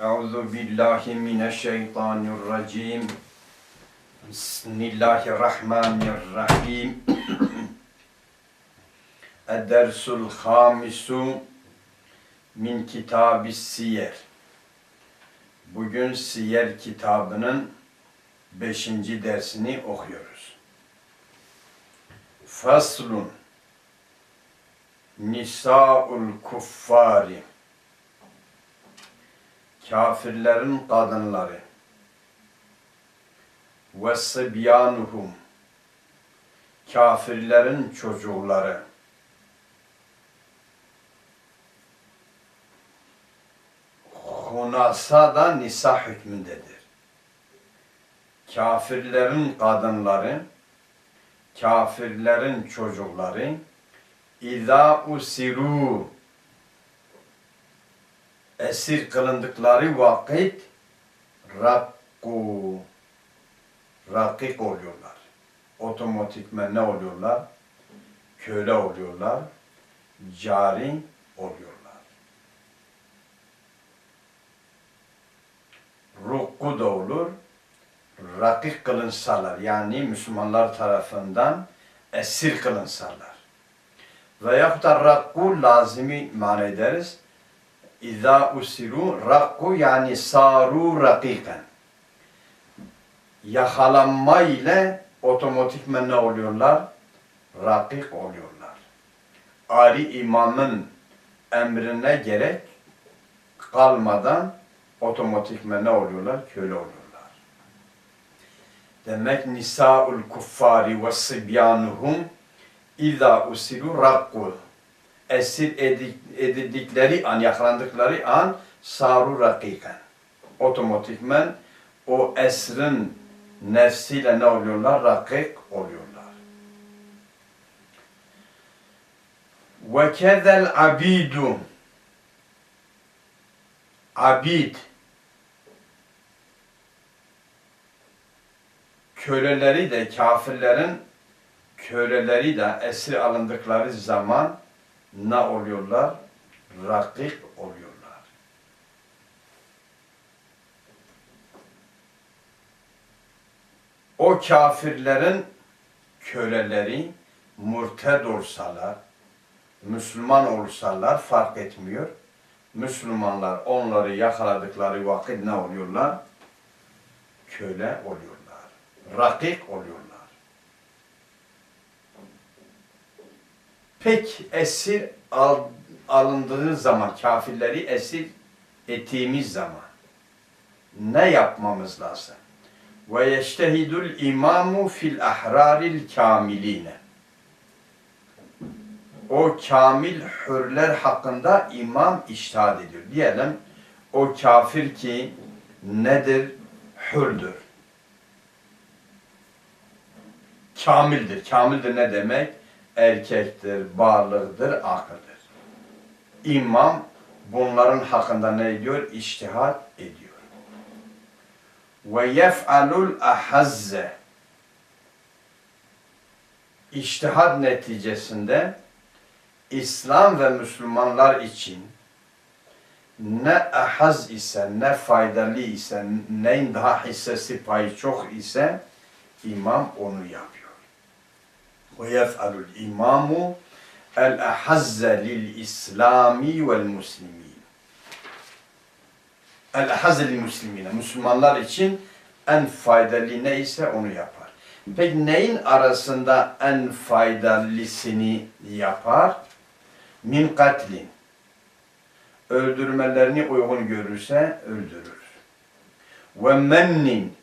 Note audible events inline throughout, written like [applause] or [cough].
Euzu billahi mineşşeytanirracim. Bismillahirrahmanirrahim. [clears throat] Edersul hamisu min kitabis siyer. Bugün Siyer kitabının beşinci dersini okuyoruz. Faslun Nisaul kuffari Kafirlerin kadınları. Ve sibyanuhum Kafirlerin çocukları. Hunasa da nisa hükmündedir. Kafirlerin kadınları, kafirlerin çocukları, İza usiru esir kılındıkları vakit rakku rakik oluyorlar. Otomatikmen ne oluyorlar? Köle oluyorlar. Cari oluyorlar. Rukku da olur. Rakik kılınsalar yani Müslümanlar tarafından esir kılınsalar. Veyahut da rakku lazimi mana ederiz. İza usiru rakku yani saru rakiken. Yakalanma ile otomatikmen ne oluyorlar? Rakik oluyorlar. Ali imamın emrine gerek kalmadan otomatikmen ne oluyorlar? Köle oluyorlar. Demek nisaul kuffari ve sibyanuhum İza usiru rakku esir edildikleri an, yakalandıkları an saru rakiken. Otomatikmen o esrin nefsiyle ne oluyorlar? Rakik oluyorlar. Ve kezel abidu abid köleleri de kafirlerin köleleri de esir alındıkları zaman ne oluyorlar? Rakip oluyorlar. O kafirlerin köleleri murted olsalar, Müslüman olsalar fark etmiyor. Müslümanlar onları yakaladıkları vakit ne oluyorlar? Köle oluyorlar. Rakik oluyorlar. Pek esir al, alındığı zaman, kafirleri esir ettiğimiz zaman ne yapmamız lazım? Ve yeştehidul imamu fil ahraril kamiline. O kamil hürler hakkında imam iştihad ediyor. Diyelim o kafir ki nedir? Hürdür. Kamildir. Kamildir ne demek? Erkektir, varlıktır, akıldır. İmam bunların hakkında ne ediyor? İçtihat ediyor. Ve yef'alul ahazze İçtihat neticesinde İslam ve Müslümanlar için ne ahaz ise, ne faydalı ise, neyin daha hissesi payı çok ise imam onu yapıyor. Ve yef'alul imamu el ahazze lil islami Müslümanlar için en faydalı neyse onu yapar. Peki neyin arasında en faydalısını yapar? Min katlin. Öldürmelerini uygun görürse öldürür. Ve mennin.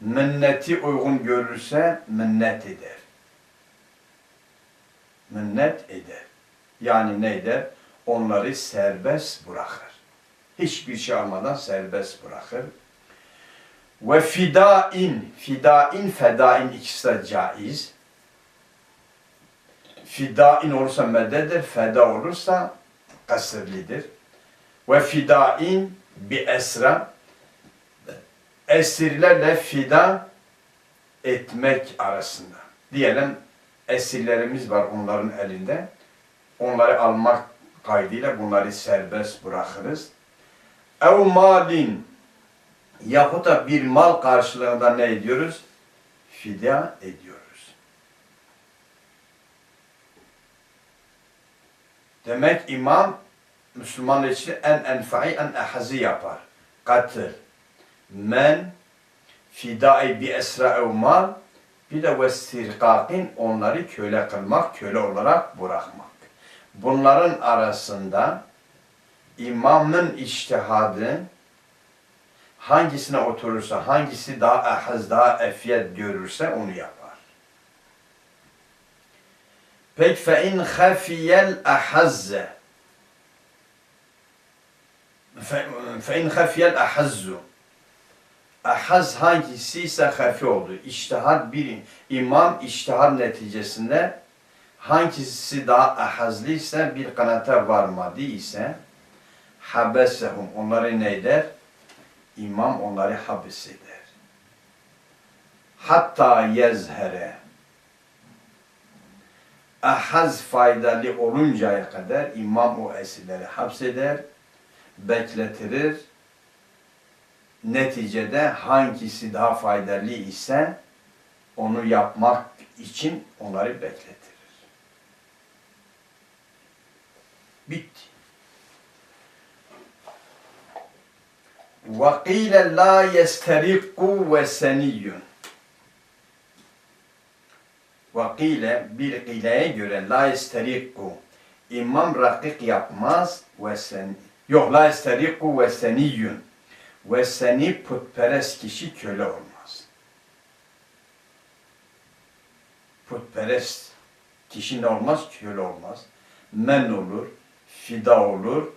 Minneti uygun görürse minnet eder minnet eder. Yani ne eder? Onları serbest bırakır. Hiçbir şey almadan serbest bırakır. Ve fidain, fidain, fedain ikisi de caiz. Fidain olursa meddedir, feda olursa kasırlidir. Ve fidain bi esra, esirlerle fida etmek arasında. Diyelim esirlerimiz var onların elinde. Onları almak kaydıyla bunları serbest bırakırız. ev malin yahut da bir mal karşılığında ne ediyoruz? Fidya ediyoruz. Demek imam Müslüman için en enfai en ehazi yapar. Katıl, men, fidai bi esra ev mal, bir de vestirkakin onları köle kılmak, köle olarak bırakmak. Bunların arasında imamın iştihadı hangisine oturursa, hangisi daha ehaz, daha efiyet görürse onu yapar. Peki fe in khafiyel ahazze fe in khafiyel ahazzu ahaz hangisi ise hafi oldu. İçtihad bir imam içtihad neticesinde hangisi daha ahazlı ise bir kanata varmadı ise habesehum onları ne eder? İmam onları habis eder. Hatta yezhere ahaz faydalı oluncaya kadar imam o esirleri hapseder, bekletirir Neticede hangisi daha faydalı ise onu yapmak için onları bekletirir. Bitti. وَقِيلَ لَا يَسْتَرِقُّ وَسَنِيٌّ Vakile bir ileye göre la isteriku imam rakik yapmaz ve sen yok la isteriku ve seniyyun ve seni putperest kişi köle olmaz. Putperest kişi ne olmaz? Köle olmaz. Men olur, fida olur,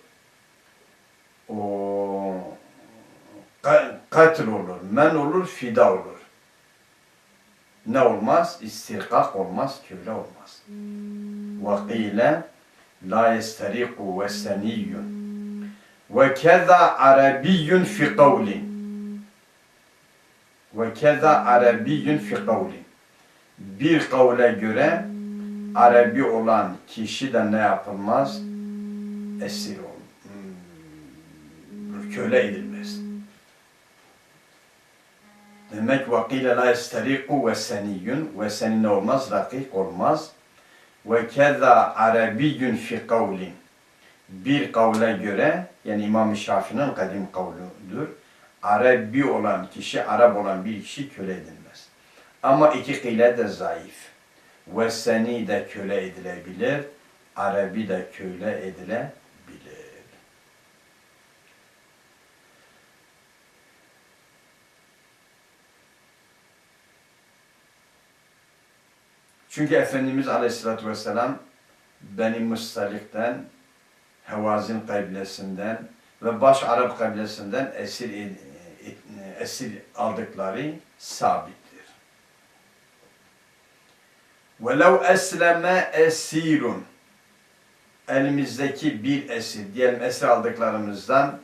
o katil olur, men olur, fida olur. Ne olmaz? İstirkak olmaz, köle olmaz. وَقِيلَ لَا يَسْتَرِقُ وَسَّنِيٌّ ve keza arabiyyun fi kavli. Ve keza arabiyyun fi kavli. Bir kavle göre Arabi olan kişi de ne yapılmaz? Esir olur. Hmm. Köle edilmez. Demek vakile la esteriku ve seniyyun ve olmaz, rakik olmaz. Ve keza arabiyyun fi kavlin. Bir kavle göre, yani İmam-ı Şafii'nin kadim kavludur. Arabi olan kişi, Arap olan bir kişi köle edilmez. Ama iki kıyle de zayıf. Ve de köle edilebilir, Arabi de köle edilebilir. Çünkü Efendimiz Aleyhisselatü Vesselam Beni Mustalik'ten, Hevazin kabilesinden ve baş Arap kabilesinden esir, esir aldıkları sabittir. وَلَوْ esleme esirun elimizdeki bir esir, diyelim esir aldıklarımızdan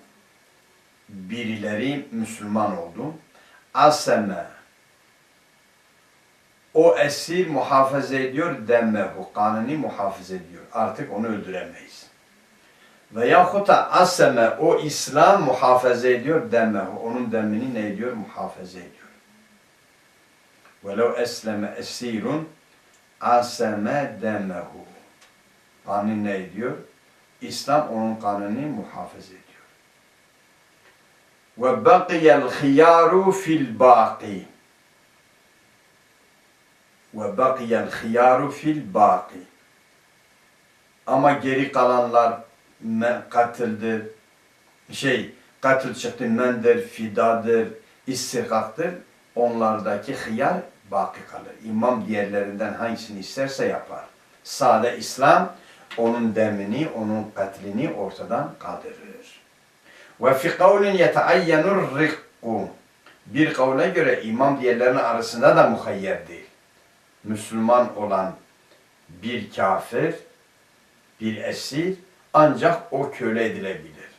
birileri Müslüman oldu. Aseme o esir muhafaza ediyor demmehu. Kanuni muhafaza ediyor. Artık onu öldüremeyiz. Ve yahut da aseme o İslam muhafaza ediyor demmehu. Onun demini ne ediyor? Muhafaza ediyor. Velev esleme esirun aseme demmehu. Kanuni ne ediyor? İslam onun kanuni muhafaza ediyor. Ve bakiyel hiyaru fil baqi ve bakiyel hiyaru fil baki. Ama geri kalanlar katildir, şey katil çıktı mendir, fidadır, istikaktır. Onlardaki hıyar baki kalır. İmam diğerlerinden hangisini isterse yapar. Sade İslam onun demini, onun katlini ortadan kaldırır. Ve fi kavlin yeteayyenur rikku. Bir kavle göre imam diğerlerinin arasında da muhayyer değil. Müslüman olan bir kafir, bir esir ancak o köle edilebilir.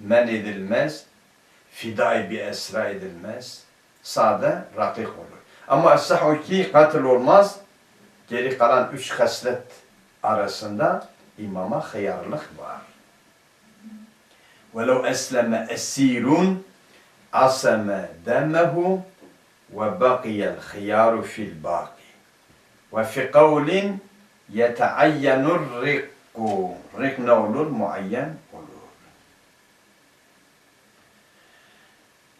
Men edilmez, fidai bir esra edilmez, sade rakik olur. Ama esah o ki katil olmaz, geri kalan üç haslet arasında imama hıyarlık var. وَلَوْ أَسْلَمَ أَسِيرٌ عَصَمَ دَمَهُ وَبَقِيَ الْخِيَارُ فِي الْبَاقِ وَفِي قَوْلٍ يَتَعَيَّنُ الرِّقُّ Rik ne olur? Muayyen olur.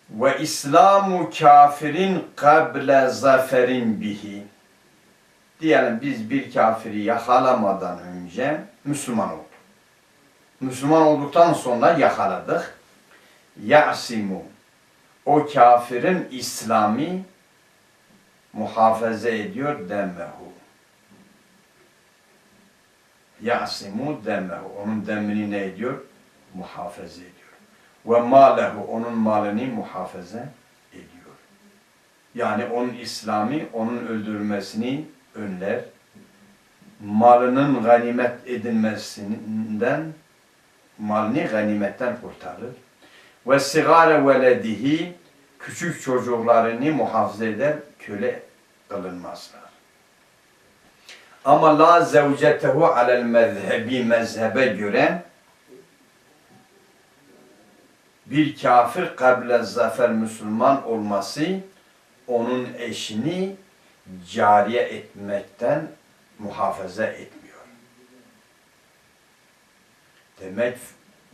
Ve İslamu kafirin kable zaferin bihi. Diyelim biz bir kafiri yakalamadan önce Müslüman olduk. Müslüman olduktan sonra yakaladık. Ya'simu. O kafirin İslami muhafaza ediyor demehu. Ya'simu demehu. Onun demini ne ediyor? Muhafaza ediyor. Ve malehu. Onun malını muhafaza ediyor. Yani onun İslami onun öldürülmesini önler. Malının ganimet edilmesinden malını ganimetten kurtarır. Ve sigare veledihi küçük çocuklarını muhafaza eder, köle kılınmazlar. Ama la zevcetehu alel mezhebi mezhebe göre bir kafir kable zafer Müslüman olması onun eşini cariye etmekten muhafaza etmiyor. Demek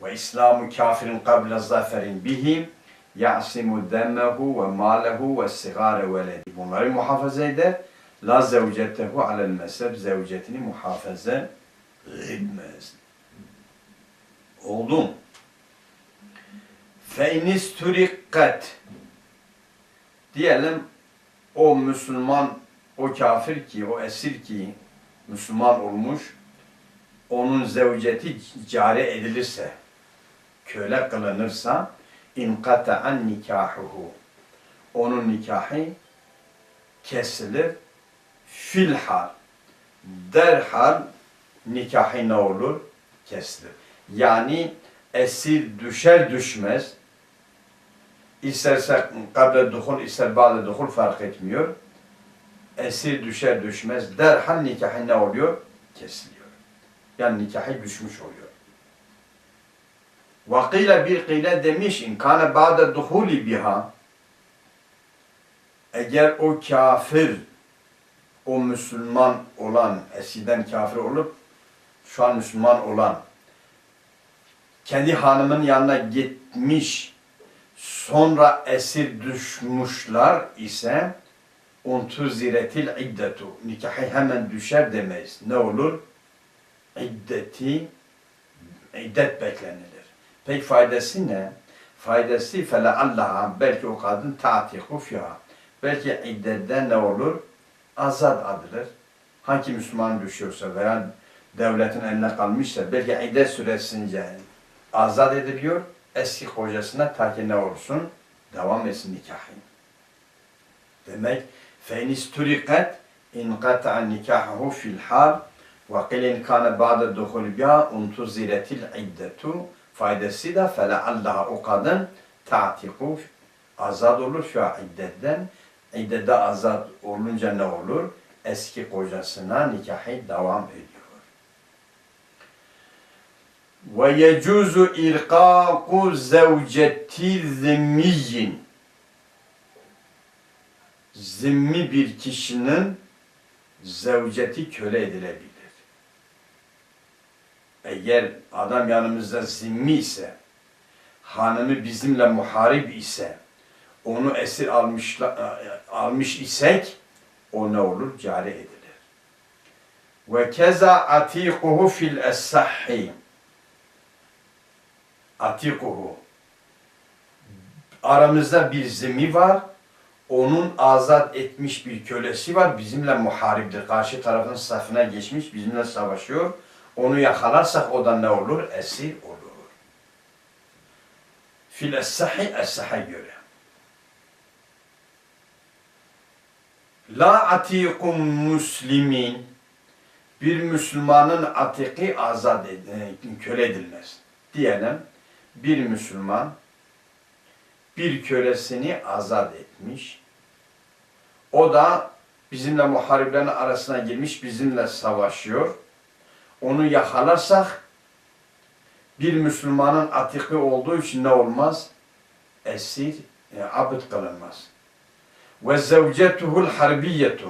ve İslamu kafirin kable zaferin bihi ya'simu demehu ve malehu ve sigare veledi. Bunları muhafaza eder. La zevcetehu alel mezheb zevcetini muhafaza etmez. Oldu mu? Fe inisturikat diyelim o Müslüman, o kafir ki, o esir ki Müslüman olmuş, onun zevceti cari edilirse, köle kılınırsa, inkata'an nikahuhu. Onun nikahı kesilir. Filhal. Derhal nikahı ne olur? Kesilir. Yani esir düşer düşmez, isterse kable duhul, ister bağlı duhul fark etmiyor. Esir düşer düşmez, derhal nikahı ne oluyor? Kesiliyor. Yani nikahı düşmüş oluyor. Vakile bir kile demiş in kâne ba'de duhuli biha eğer o kafir o Müslüman olan eskiden kafir olup şu an Müslüman olan kendi hanımın yanına gitmiş sonra esir düşmüşler ise untuziretil iddetu nikahı hemen düşer demeyiz. Ne olur? İddeti iddet beklenilir. Peki faydası ne? Faydası fele Allah'a belki o kadın ta'tiku fiha. Belki iddette ne olur? azad adıdır. Hangi Müslüman düşüyorsa veya devletin eline kalmışsa belki İddet süresince azad ediliyor. Eski kocasına ta ki ne olsun? Devam etsin nikahı. Demek feynis turikat inkata'a nikahahu fil hal ve qilin kana ba'da duhulga untuziretil iddetu faydası da feleallaha o kadın ta'tiku azad olur şu iddetten İddede azad olunca ne olur? Eski kocasına nikahı devam ediyor. Ve yecuzu irqaku zevceti zimmiyin. Zimmi bir kişinin zevceti köle edilebilir. Eğer adam yanımızda zimmi ise, hanımı bizimle muharip ise, onu esir almışla, almış isek, o ne olur? Cari edilir. Ve keza atikuhu fil es-sahhi. Atikuhu. Aramızda bir zimmi var, onun azat etmiş bir kölesi var, bizimle muhariptir. Karşı tarafın safına geçmiş, bizimle savaşıyor. Onu yakalarsak o da ne olur? Esir olur. Fil es-sahi es-saha göre. La atikum muslimin bir Müslümanın atiki azat ed- köle edilmez. Diyelim bir Müslüman bir kölesini azat etmiş. O da bizimle muhariplerin arasına girmiş, bizimle savaşıyor. Onu yakalarsak Bir Müslümanın atiki olduğu için ne olmaz? Esir, e, abd kılınmaz. Ve zevcetuhul harbiyetu.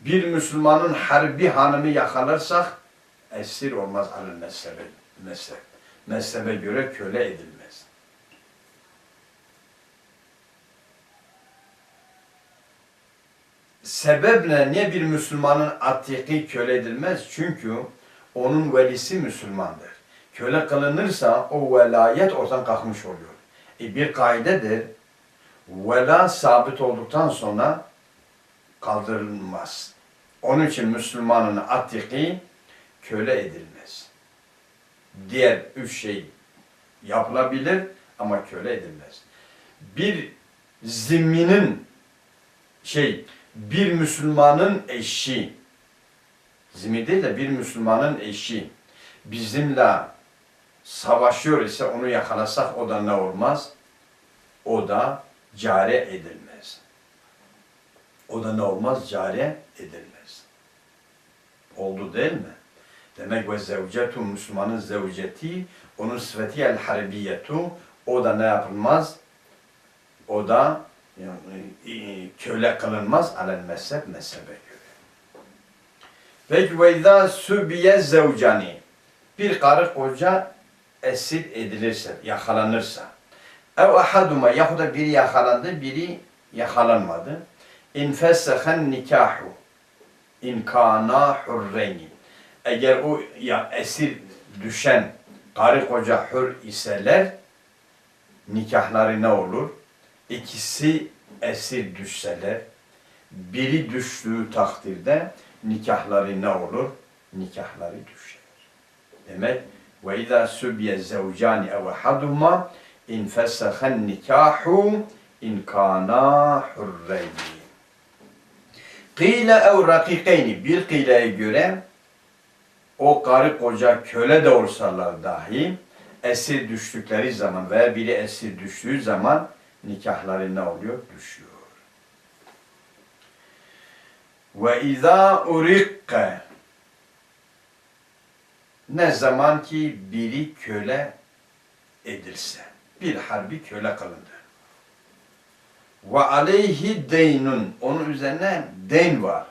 Bir Müslümanın harbi hanımı yakalarsak esir olmaz alın mezhebe, mezhep. Mezhebe göre köle edilmez. Sebep ne? Niye bir Müslümanın atiki köle edilmez? Çünkü onun velisi Müslümandır. Köle kılınırsa o velayet ortadan kalkmış oluyor. E bir kaidedir. Vela sabit olduktan sonra kaldırılmaz. Onun için Müslümanın atiki köle edilmez. Diğer üç şey yapılabilir ama köle edilmez. Bir zimminin şey, bir Müslümanın eşi, zimmi değil de bir Müslümanın eşi bizimle savaşıyor ise onu yakalasak o da ne olmaz? O da care edilmez. O da ne olmaz? Care edilmez. Oldu değil mi? Demek ve zevcetu Müslümanın zevceti onun sıfatı el harbiyetu o da ne yapılmaz? O da yani, e, köle kılınmaz alel mezhep mezhebe göre. Ve izâ sübiye zevcani bir karı koca esir edilirse, yakalanırsa ev ahaduma yahut da biri yakalandı, biri yakalanmadı. İn fessehen nikahu in kana hurreyni eğer o ya esir düşen karı koca hür iseler nikahları ne olur? İkisi esir düşseler biri düştüğü takdirde nikahları ne olur? Nikahları düşer. Demek ve izâ sübye zevcani ev ahaduma in fessehen nikahu in kana hurreyni. Kıyle ev rakikeyni bir kıyleye göre o karı koca köle de olsalar dahi esir düştükleri zaman veya biri esir düştüğü zaman nikahları ne oluyor? Düşüyor. Ve izâ urikke ne zaman ki biri köle edilse, bir harbi köle kılındı. Ve aleyhi deynun, onun üzerine deyn var.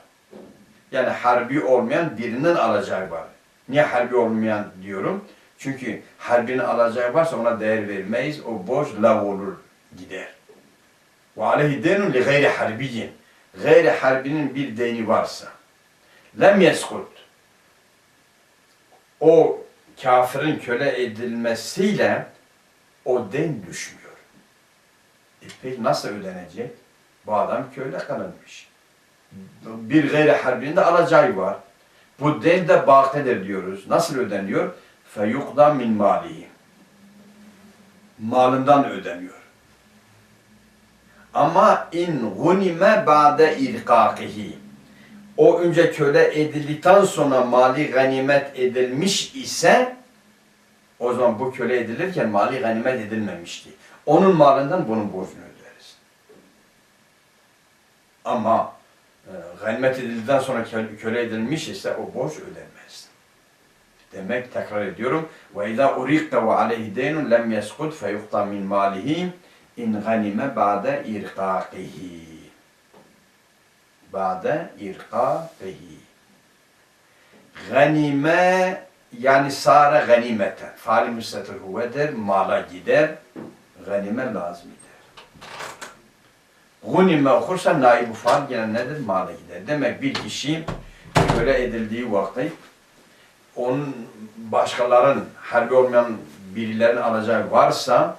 Yani harbi olmayan birinin alacağı var. Niye harbi olmayan diyorum? Çünkü harbinin alacağı varsa ona değer vermeyiz. O borç lav olur, gider. Ve aleyhi deynun li gayri harbiyin. Gayri harbinin bir deyni varsa. Lem yeskut. O kafirin köle edilmesiyle o den düşmüyor. E peki nasıl ödenecek? Bu adam köle kalınmış. Bir gayri harbinin de alacağı var. Bu den de bakidir diyoruz. Nasıl ödeniyor? Feyukda min malihi. Malından ödeniyor. Ama in gunime ba'de irkakihi. O önce köle edildikten sonra mali ganimet edilmiş ise o zaman bu köle edilirken mali ganimet edilmemişti. Onun malından bunun borcunu öderiz. Ama e, ganimet edildikten sonra köle, edilmiş ise o borç ödenmez. Demek tekrar ediyorum. Ve izâ uriqte ve aleyhi deynun lem yeskut fe yuhta min malihi in ganime ba'de irkakihi. Ba'de irkakihi. Ganime yani sara ganimeten. Faali müstetir huvedir. Mala gider. Ganime lazım gider. Gunime okursa naib-i faal gene nedir? Mala gider. Demek bir kişi köle edildiği vakti onun başkaların harbi olmayan birilerin alacağı varsa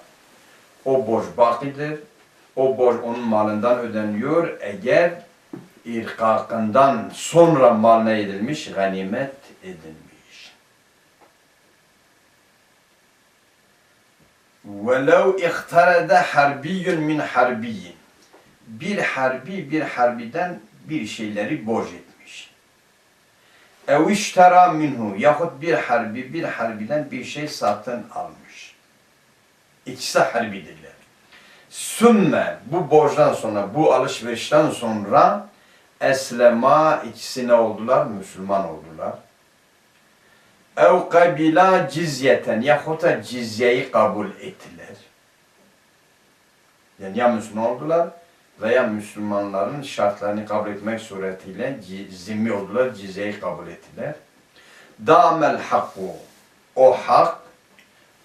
o borç bakidir. O borç onun malından ödeniyor. Eğer irkakından sonra mal ne edilmiş? Ganimet edilmiş. وَلَوْ اِخْتَرَدَ حَرْبِيٌّ مِنْ حَرْبِيٍّ Bir harbi bir harbiden bir şeyleri borç etmiş. اَوْ اِشْتَرَى minhu Yahut bir harbi bir harbiden bir şey satın almış. İkisi de harbidirler. Sümme bu borçtan sonra, bu alışverişten sonra eslema ikisi ne oldular? Müslüman oldular. ev kabila cizyeten yahut da cizyeyi kabul ettiler. Yani ya Müslüman oldular veya Müslümanların şartlarını kabul etmek suretiyle zimmi oldular, cizyeyi kabul ettiler. Damel hakku. O hak,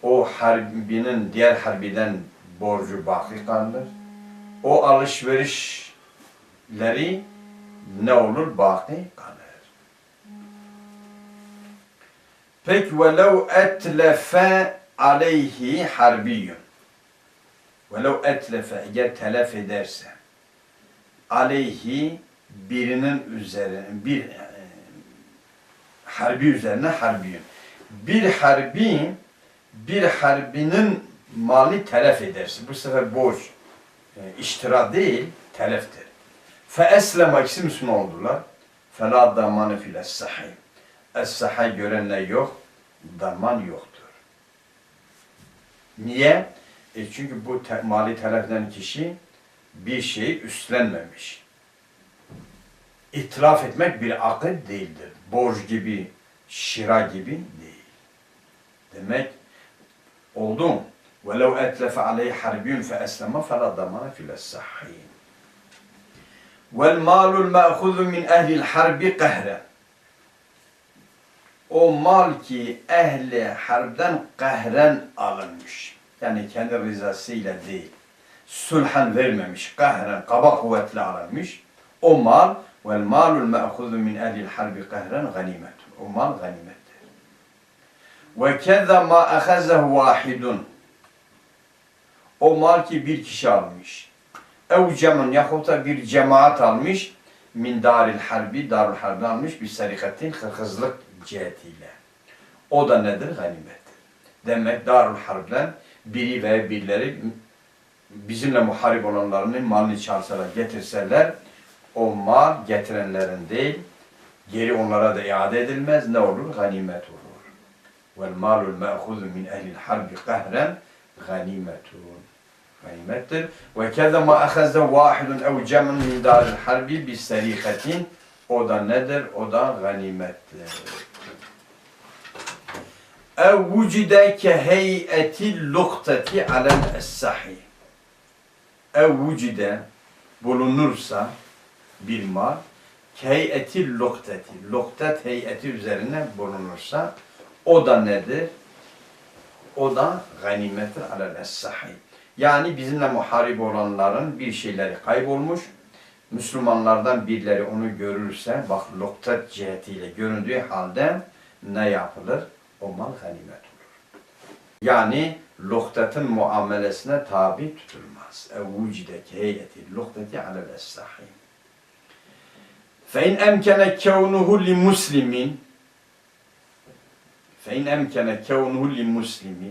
o harbinin, diğer harbiden borcu baki kalır. O alışverişleri ne olur? Baki kalır. Peki velev etlefe aleyhi harbiyyun. Velev etlefe eğer telef ederse aleyhi birinin üzerine bir e, harbi üzerine harbiyun. Bir harbi bir harbinin mali telef ederse bu sefer borç e, iştira değil teleftir. Fe eslema ikisi Müslüman oldular. Fe la damane fil es-sahih. Es-sahih görenler yok, daman yoktur. Niye? E çünkü bu te- mali telef eden kişi bir şeyi üstlenmemiş. İtiraf etmek bir akıl değildir. Borç gibi, şira gibi değil. Demek oldu mu? وَلَوْ اَتْلَفَ عَلَيْهِ حَرْبِيٌ فَأَسْلَمَ فَلَا ضَمَانَ فِي الصَّحِيحِ وَالْمَالُ الْمَأْخُذُ مِنْ اَهْلِ الْحَرْبِ قَهْرًا o mal ki ehli harbden kahren alınmış. Yani kendi rızasıyla değil. Sulhan vermemiş. Kahren, kaba kuvvetle alınmış. O mal vel malul me'huzu min ehlil harbi kahren ganimetun. O mal ganimettir. Ve keza ma ahazehu vahidun. O mal ki bir kişi almış. Ev cemun yahut bir cemaat almış. Min daril harbi, darul harbi almış bir sarikatin hırsızlık cihetiyle. O da nedir? Ganimettir. Demek darul harbden biri ve birileri bizimle muharip olanlarının malını çalsalar, getirseler o mal getirenlerin değil, geri onlara da iade edilmez. Ne olur? Ganimet olur. Malul me'huzu min ehlil harbi kahren ganimetun. Ganimettir. Ma ahazze vahidun ev cemun min daril harbi bis serikatin. O da nedir? O da ganimettir. Ev vucide ke heyeti lukteti alel es-sahih. Ev vucide bulunursa bir mal heyeti lukteti. Luktet heyeti üzerine bulunursa o da nedir? O da ganimettir alel es-sahih. Yani bizimle muharip olanların bir şeyleri kaybolmuş. Müslümanlardan birileri onu görürse, bak luktet cihetiyle göründüğü halde ne yapılır? O mal ganimet olur. Yani luktetin muamelesine tabi tutulmaz. Evvucideki heyeti lukteti alel es-sahih. فإن أمكن كونه لمسلم فإن أمكن كونه لمسلم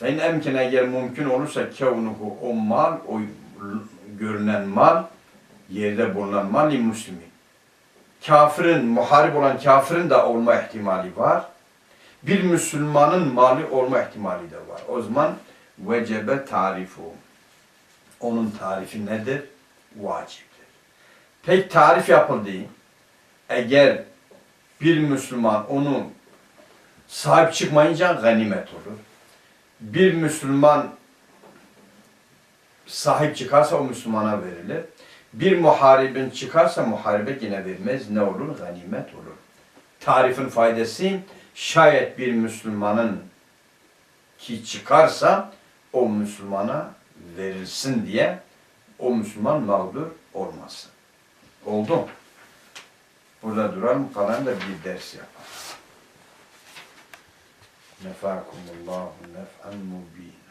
فإن أمكن eğer mümkün olursa kevnuhu o mal, o görünen mal, yerde bulunan mal li muslimin. Kafirin, muharip olan kafirin de olma ihtimali var. Bir Müslümanın mali olma ihtimali de var. O zaman vecebe tarifu. Onun tarifi nedir? Vaciptir. Pek tarif yapıldı. Eğer bir Müslüman onu sahip çıkmayınca ganimet olur. Bir Müslüman sahip çıkarsa o Müslümana verilir. Bir muharibin çıkarsa muharibe yine vermez. Ne olur? Ganimet olur. Tarifin faydası şayet bir Müslümanın ki çıkarsa o Müslümana verilsin diye o Müslüman mağdur olmasın. Oldu? Burada duralım, kalan da bir ders yapalım. Nefakumullahu nef'an mubin.